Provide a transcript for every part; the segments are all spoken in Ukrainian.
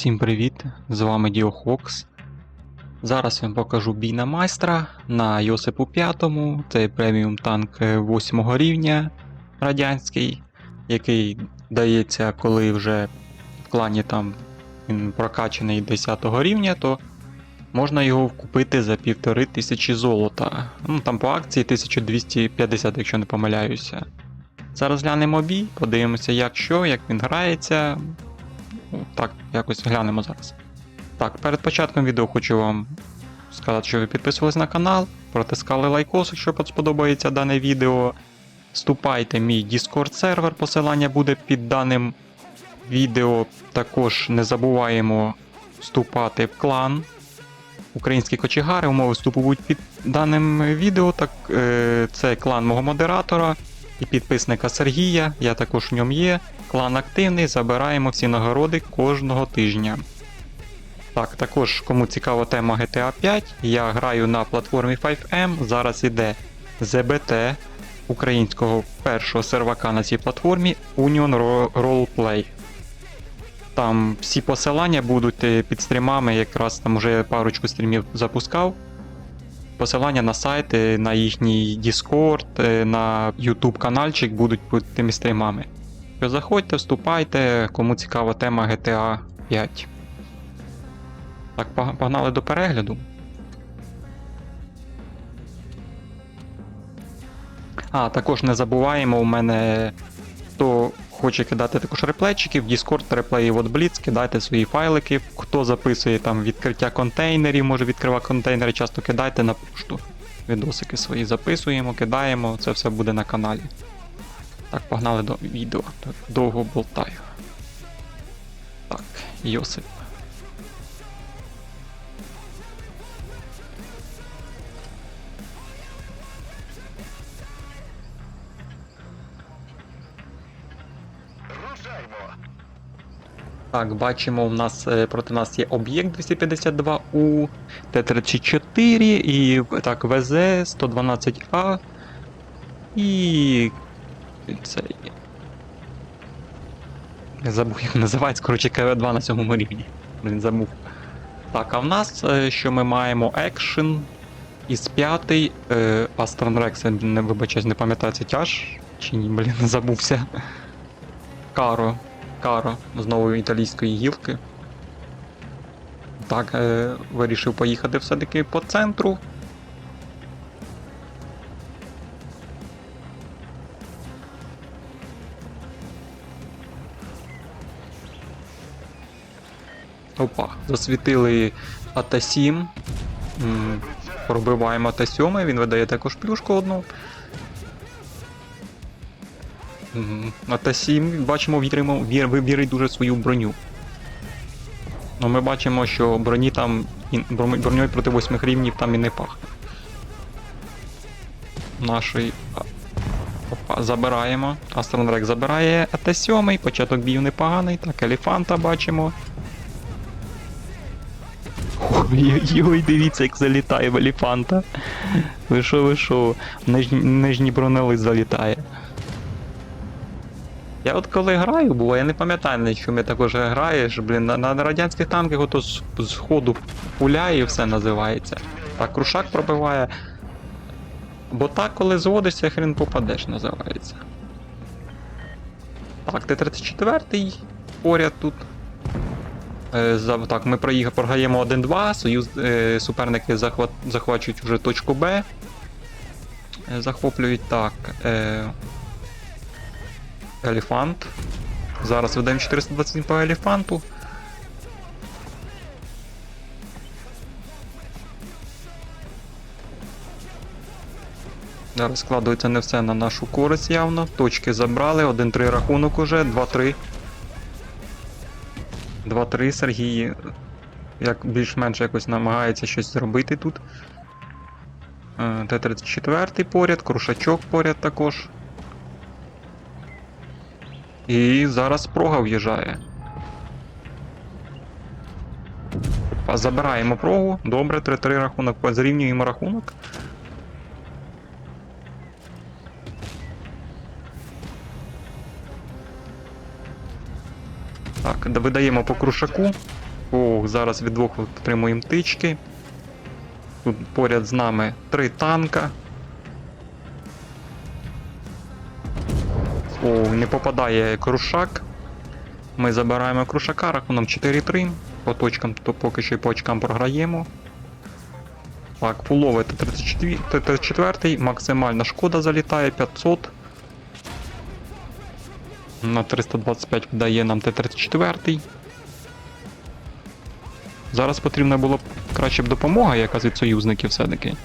Всім привіт! З вами Діохокс. Зараз я вам покажу бій на майстра на Йосипу 5. Це преміум танк 8 рівня радянський, який дається, коли вже в клані там він прокачаний 10 рівня, то можна його купити за 1500 золота. Ну там по акції 1250, якщо не помиляюся. Зараз глянемо бій, подивимося, як що, як він грається. Так, якось глянемо зараз. Так, перед початком відео хочу вам сказати, що ви підписувались на канал, протискали лайкос, якщо сподобається дане відео. Вступайте в мій Discord сервер, посилання буде під даним відео. Також не забуваємо вступати в клан. Українські кочегари, умови вступу будуть під даним відео. Так, е, це клан мого модератора і підписника Сергія. Я також в ньому є. Клан активний, забираємо всі нагороди кожного тижня. Так, також, кому цікава тема GTA 5, я граю на платформі 5M. Зараз іде ZBT українського першого сервака на цій платформі Union Roleplay. Там всі посилання будуть е, під стрімами, якраз там вже парочку стрімів запускав. Посилання на сайт, е, на їхній Discord, е, на YouTube каналчик будуть під тими стрімами. Що Заходьте, вступайте, кому цікава тема GTA 5. Так, погнали до перегляду. А, також не забуваємо, у мене хто хоче кидати також реплейчики, в Discord реплеї от Blitz, кидайте свої файлики. Хто записує там відкриття контейнерів, може відкривати контейнери, часто кидайте на пошту. Відосики свої записуємо, кидаємо, це все буде на каналі. Так, погнали до відео. Так, довго болтаю. Так, Йосип. Так, бачимо, у нас е, проти нас є об'єкт 252У, Т-34 і так, ВЗ 112А і цей. Я забув, як називається, коротше, КВ2 на сьомому рівні. Блін, забув. Так, а в нас е, що ми маємо екшен із п'ятий. Е, Aston Rex, я не вибачаюсь, не пам'ятаю, це тяж чи ні, блін, забувся. Каро. Каро з нової італійської гілки. Так, е, вирішив поїхати все-таки по центру. Опа, засвітили АТ-7. Пробиваємо АТ-7, він видає також плюшку одну. М, АТ-7, бачимо, віримо, вір, вибірить дуже свою броню. Ну, ми бачимо, що броні там броньою проти 8 рівнів там і не пахне. Нашої. Опа, забираємо. Астронрек забирає АТ-7, початок бію непоганий. Так, елефанта бачимо. Ой-ой-ой, дивіться, як залітає в елефанта. Ви що, ви що? Нижній, нижній бронелист залітає. Я от коли граю, бо я не пам'ятаю, на чому я також граєш, блін, на, на радянських танках ото з, з ходу пуляє і все називається. Так, крушак пробиває. Бо так, коли зводишся, хрен попадеш, називається. Так, Т-34 поряд тут. Е, так, ми програємо 1-2, союз, е, суперники захват, захвачують вже точку Б. Е, захоплюють так. Е, Елефант. Зараз ведемо 427 по елефанту. Зараз складується не все на нашу користь явно. Точки забрали, 1-3 рахунок уже, 2-3. 2-3 Сергій як більш-менш якось намагається щось зробити тут. Е, Т-34 поряд, крушачок поряд також. І зараз прога в'їжджає. Забираємо прогу. Добре, 3-3 рахунок, зрівнюємо рахунок. Так, видаємо по крушаку. Ох, зараз від двох отримуємо тички. Тут поряд з нами три танка. О, не попадає крушак. Ми забираємо крушака, рахунок 4-3. По точкам, то поки що і по очкам програємо. Так, фуловий Т-34, максимальна шкода залітає 500. На 325 дає нам Т-34. Зараз потрібна була б краще б допомога якась від союзників все-таки.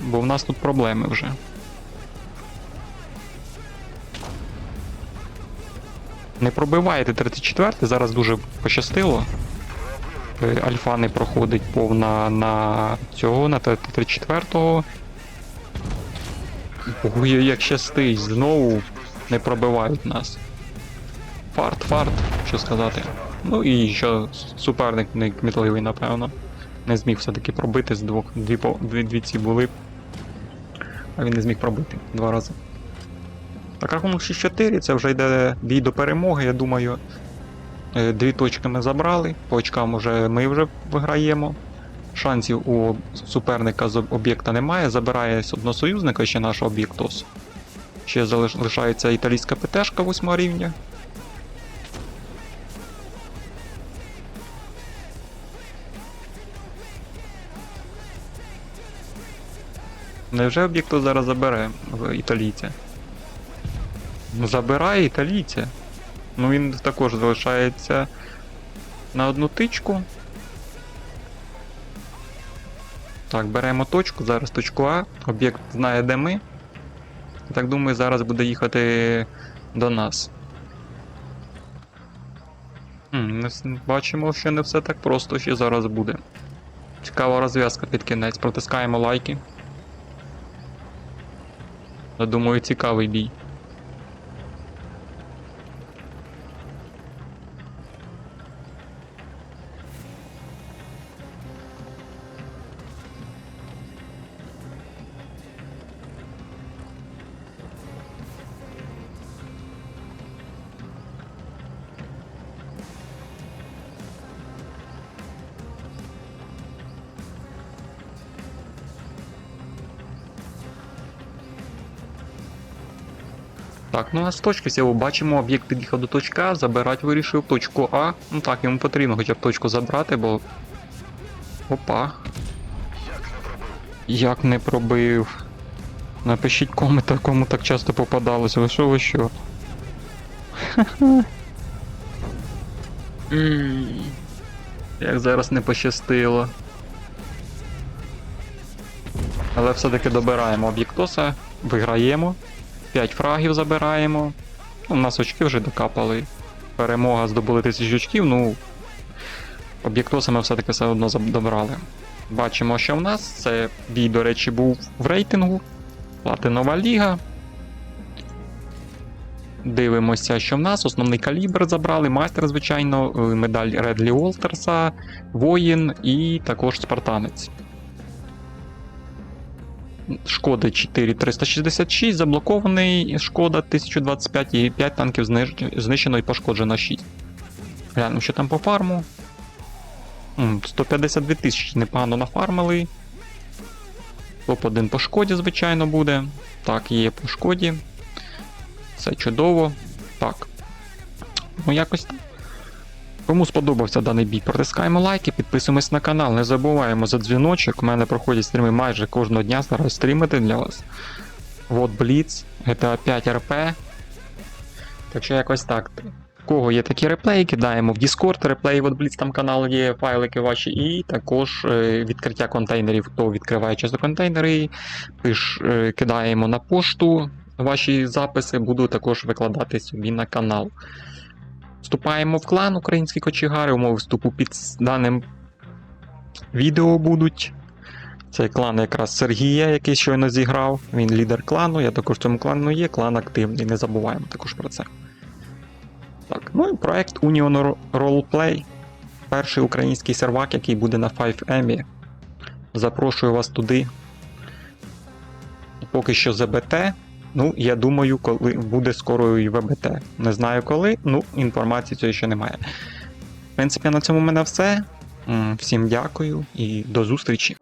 Бо в нас тут проблеми вже. Не пробиваєте 34 зараз дуже пощастило. Е, Альфа не проходить повна на цього, на Т-34. Ой, як щастить, знову не пробивають нас. Фарт, фарт, що сказати. Ну і що суперник не кмітливий, напевно. Не зміг все-таки пробити з двох. Дві, дві, дві ці були. А він не зміг пробити два рази. Так, рахунок 6-4, це вже йде бій до перемоги, я думаю. Е, Дві точки ми забрали, по очкам вже ми вже виграємо. Шансів у суперника з об'єкта немає. Забирає одного союзника ще наш об'єктос. Ще залиш- лишається італійська ПТшка 8 рівня. Невже об'єктос зараз забере в італійця? Ну, Забирає італійця. Ну він також залишається на одну тичку. Так, беремо точку, зараз точку А. Об'єкт знає, де ми. Так думаю, зараз буде їхати до нас. Бачимо, що не все так просто ще зараз буде. Цікава розв'язка під кінець. Протискаємо лайки. Я думаю, цікавий бій. Так, ну а з точки всього бачимо, об'єкт під'їхав до точки А, забирати вирішив точку А. Ну так, йому потрібно хоча б точку забрати, бо. Опа. Як не пробив. Напишіть коменти, кому так часто попадалось. Ви що, ви що? Як зараз не пощастило. Але все-таки добираємо об'єктоса, виграємо. 5 фрагів забираємо. У нас очки вже докапали. Перемога здобули 1000 очків, ну. Об'єктоса ми все-таки все одно добрали. Бачимо, що в нас. Це бій, до речі, був в рейтингу. Платинова ліга. Дивимося, що в нас. Основний калібр забрали, майстер, звичайно, е, медаль Редлі Уолтерса, воїн і також спартанець. Шкоди 4366, заблокований шкода 1025 і 5 танків знищено і пошкоджено 6. Глянемо, що там по фарму. 152 тисячі непогано нафармили. Топ-1 по шкоді, звичайно, буде. Так, є по шкоді. Все чудово. Так. Ну, якось так. Кому сподобався даний бій, протискаємо лайки, підписуємось на канал, не забуваємо за дзвіночок. У мене проходять стріми майже кожного дня, стараюсь стрімити для вас. Вот Blitz, GTA 5 RP. Так що якось так. Кого є такі реплеї, кидаємо в Discord, реплеї от Blitz, там канал є, файлики ваші, і також е, відкриття контейнерів, хто відкриває часто контейнери, пиш, е, кидаємо на пошту ваші записи, буду також викладати собі на канал. Вступаємо в клан Українські кочегари, умови вступу під даним відео будуть. Цей клан якраз Сергія, який щойно зіграв. Він лідер клану, я також в цьому клану є, клан активний, не забуваємо також про це. Так, ну і проект Union Roleplay. Перший український сервак, який буде на 5M. Запрошую вас туди. Поки що ЗБТ. Ну, я думаю, коли буде скоро і ВБТ. Не знаю коли, ну, інформації цієї ще немає. В принципі, на цьому в мене все. Всім дякую і до зустрічі!